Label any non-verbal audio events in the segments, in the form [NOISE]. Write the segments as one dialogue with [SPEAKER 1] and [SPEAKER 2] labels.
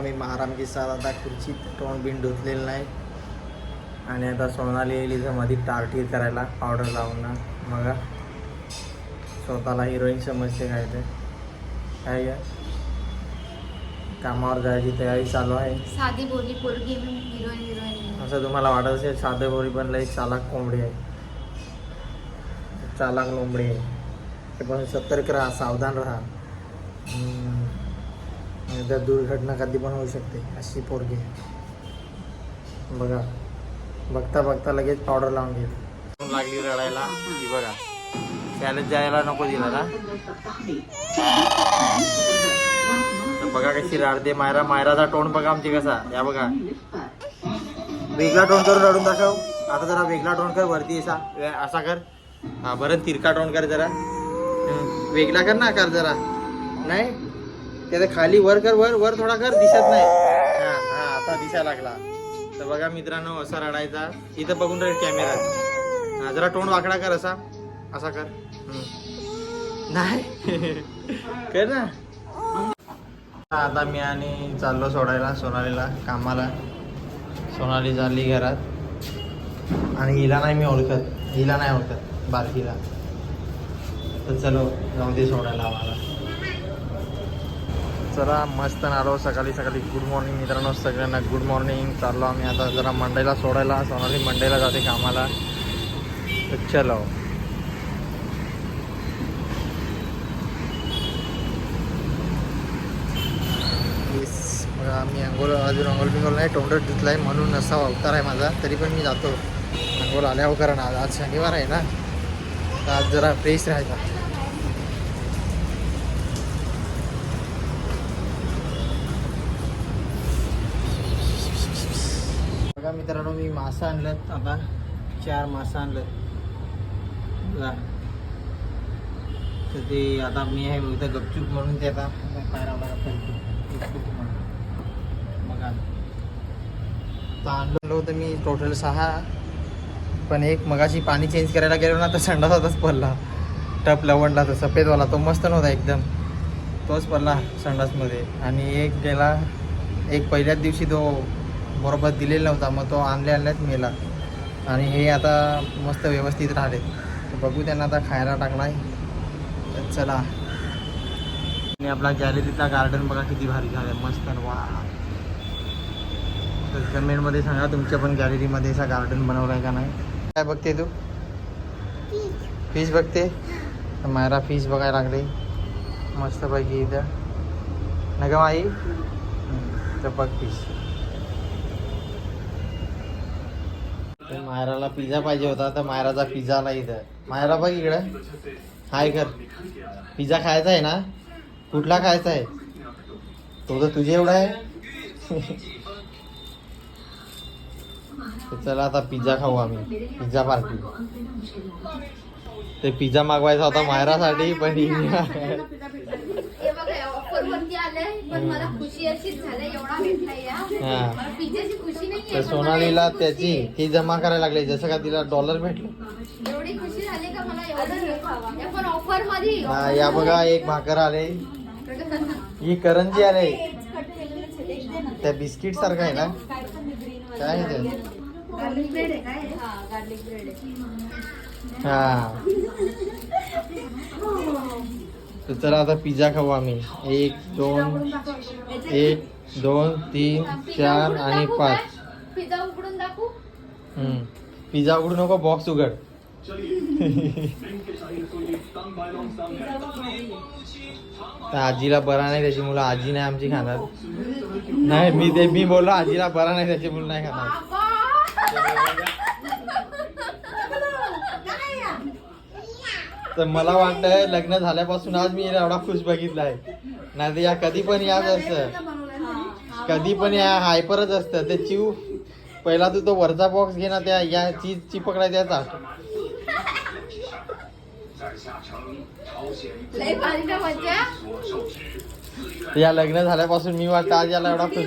[SPEAKER 1] बघा मी साथ आता खुर्चीत तोंड बिंड धुतलेलं नाही. आणि आता सोनाली येईल इथं मध्ये टार्टीर करायला पावडर लावून. ना बघा. स्वतःला हिरोईन समजते काय ते काय ग? कामावर जायची तयारी चालू आहे.
[SPEAKER 2] साधी बोली पोरगी हिरोईन हिरोईन
[SPEAKER 1] असं तुम्हाला वाटत असेल साधं बोरी पण लई चालाक कोंबडी आहे. चालाक लोंबडी आहे. ते पण सतर्क राहा सावधान राहा. त्या दुर्घटना कधी पण होऊ शकते अशी पोरगी बघा बघता बघता लगेच पावडर लावून घेत लागली रडायला. ही बघा. त्याला जायला नको दिला ना. बघा कशी रडते. मायरा मायराचा तोंड बघा आमची कसा. या बघा. वेगळा टोन करून रडून दाखव. आता जरा वेगळा टोन कर वरती असा. असा कर. हा बरं तिरका टोन कर जरा. वेगळा कर ना कर जरा. नाही? त्याचा खाली वर कर वर वर थोडा कर दिसत नाही. हा हा आता दिसायला लागला. तर बघा मित्रांनो असा रडायचा. इथं बघून राहील कॅमेरा हा जरा तोंड वाकडा कर असा. असा कर. नाही. [LAUGHS] कर ना. आता मी आणि चाललो सोडायला सोनालीला कामाला. सोनाली झाली घरात. आणि हिला नाही मी ओळखत. हिला नाही ओळखत बारकीला. तर चलो जाऊ दे सोडायला आम्हाला. चला मस्त आलो सकाळी सकाळी. गुड मॉर्निंग मित्रांनो सगळ्यांना गुड मॉर्निंग चाललो आम्ही आता जरा मंडईला सोडायला. सोनाली मंडईला जाते कामाला. तर चलो. मी मग आम्ही अंघोळ अजून अंघोळ बिंगोल नाही तोंड धुतला आहे म्हणून असा अवतार आहे माझा. तरी पण मी जातो. अंघोळ आल्यावर कारण आज आज शनिवार आहे ना. तर आज जरा फ्रेश राहायचा. बघा मित्रांनो मी मासा आणलं आता चार मासा आणलं तर ते आता मी आहे इथं गपचूप म्हणून ते आता बघा. तर आणलं होतं मी टोटल सहा. पण एक मगाशी पाणी चेंज करायला गेलो ना तर संडासातच पडला. टप लवणला तर सफेदवाला तो मस्त नव्हता एकदम. तोच पडला संडासमध्ये. आणि एक गेला एक पहिल्याच दिवशी तो बरोबर दिलेला नव्हता मग तो आणल्या आणल्याच मेला. आणि हे आता मस्त व्यवस्थित राहिले. बघू त्यांना आता खायला टाकला तर चला. आणि आपला गॅलरीतला गार्डन बघा किती भारी झालं मस्त वा तर कमेंटमध्ये सांगा तुमच्या पण गॅलरीमध्ये असा गार्डन बनवला आहे का नाही. काय बघते तू? फिश बघते? मायरा फिश बघायला लागले. मस्तपैकी इथं. नाही का माई तर बघ फिश तर मायराला पिझ्झा पाहिजे होता तर मायराचा पिझ्झा आला इथं. मायरा बघ इकडं. हाय कर. पिझ्झा खायचा आहे ना? कुठला खायचा आहे? तो तर तुझे एवढा आहे. चला आता पिझ्झा खाऊ आम्ही. Pizza party. ते पिझ्झा मागवायचा होता मायरासाठी पण
[SPEAKER 2] हे मला खुशी अशीच झाली एवढा भेटलाय
[SPEAKER 1] तर सोनालीला त्याची ती जमा करायला लागली. जसं का तिला डॉलर भेटले.
[SPEAKER 2] एवढी खुशी झाली का मला? एवढं हे पण ऑफरमध्ये.
[SPEAKER 1] हा, या बघा एक भाकर आले. ही करंजी आले. त्या बिस्किट सारखं आहे ना? काय आहे ते?
[SPEAKER 2] गार्लिक ब्रेड आहे काय? हा गार्लिक ब्रेड आहे.
[SPEAKER 1] हा. तर चला आता पिझ्झा खाऊ आम्ही. एक दोन एक दोन तीन चार आणि पाच
[SPEAKER 2] पिझ्झा उघडून दाखवू
[SPEAKER 1] हम्म. पिझ्झा उघडू नको बॉक्स उघड. तर आजीला बरा नाही त्याची मुलं आजी नाही आमची खाणार. नाही मी ते मी बोललो आजीला बरा नाही त्याची मुलं नाही खाणार. तर मला वाटतं लग्न झाल्यापासून आज मी एवढा खुश बघितला आहे नाही तर या कधी पण याच असतं कधी पण या हायपरच असतं. ते चिव पहिला तू तो वरचा बॉक्स घे ना त्या या चीज चिपकला त्याचा.
[SPEAKER 2] ना
[SPEAKER 1] या लग्न झाल्यापासून मी वाटतं आज याला एवढा खुश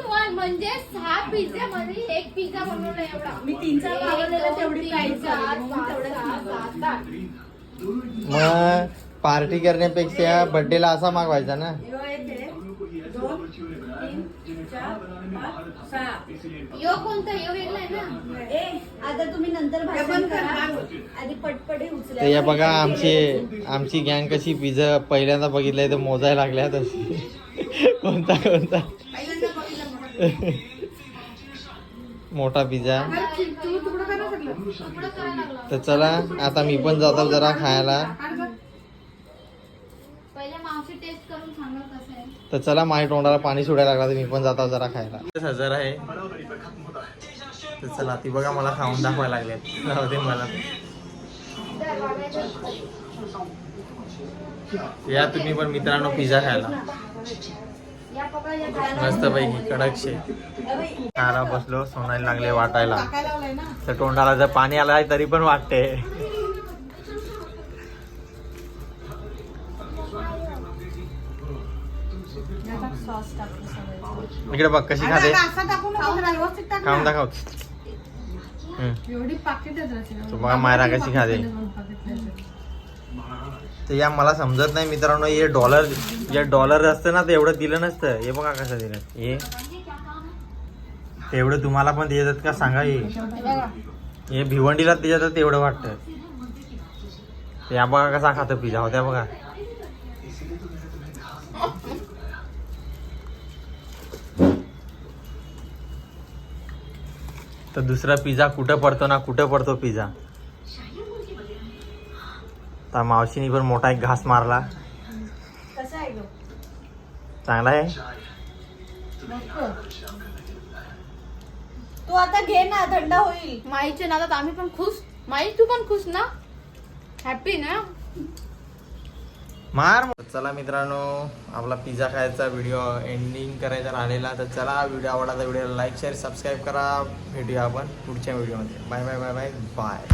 [SPEAKER 2] वन म्हणजे सहा पिझ्झा मध्ये एक पिझ्झा बनवला एवढा.
[SPEAKER 3] मी तीन चार
[SPEAKER 2] एक,
[SPEAKER 3] मागवलेल्या
[SPEAKER 2] दोन,
[SPEAKER 3] तेवढी
[SPEAKER 2] तीन,
[SPEAKER 3] प्राईस
[SPEAKER 2] पाच, सहा, कोणता? यो वेगळा आहे ना?
[SPEAKER 3] ए आता तुम्ही नंतर भाषण करा आधी पटपटे
[SPEAKER 1] तर
[SPEAKER 3] उचला
[SPEAKER 1] या बघा आमची आमची गँग कशी पिझ्झा पहिल्यांदा बघितलंय तर मोजायला लागल्या तशी. कोणता कोणता? मोठा पिझ्झा.
[SPEAKER 2] तुकडं करायला लागला.
[SPEAKER 1] तर चला आता मी पण जातो जरा खायला.
[SPEAKER 2] पहिले मावशी टेस्ट करून सांगा कसं आहे.
[SPEAKER 1] तर चला माझ्या तोंडाला पाणी सोडायला लागला तर मी पण जाता जरा खायला. हजार आहे. तर चला ती बघा मला खाऊन दाखवायला लागले राहू दे मला. या तुम्ही पण मित्रांनो पिझ्झा खायला. मस्त पैकी कडक शे खायला बसलो सोनायला लागले वाटायला. तर तोंडाला जर पाणी आलं तरी पण वाटते.
[SPEAKER 3] सॉस टाकतो सगळं.
[SPEAKER 1] इकडे बघ कशी खाते? खाऊन दाखव. हम्म.
[SPEAKER 4] एवढी पाकिट आहेत
[SPEAKER 1] तो बघा मायरा कशी खाते? तर या मला समजत नाही मित्रांनो हे डॉलर जे डॉलर असतं ना ते एवढं दिलं नसतं. हे बघा कसं दिलं. हे? तेवढं तुम्हाला पण देतात का? सांगा हे. हे भिवंडीला त्याच्यात तेवढं वाटतं. ते या बघा कसा खातं पिझ्झा. होत्या बघा. तर दुसरा पिझ्झा कुठं पडतो ना कुठं पडतो पिझ्झा? तर मावशीने पण मोठा एक घास मारला.
[SPEAKER 3] कसं आहे गं?
[SPEAKER 1] चांगला आहे?
[SPEAKER 3] तू आता घे ना थंड होईल.
[SPEAKER 2] माईच्या नादात आम्ही पण खुश. माई तू पण खुश ना? हॅपी ना?
[SPEAKER 1] मार चला मित्रांनो आपला पिझ्झा खायचा व्हिडिओ एंडिंग करायचा राहिलेला. तर चला व्हिडिओ आवडला तर व्हिडिओला लाईक शेअर सबस्क्राईब करा. भेटूया आपण पुढच्या व्हिडिओमध्ये bye bye bye bye bye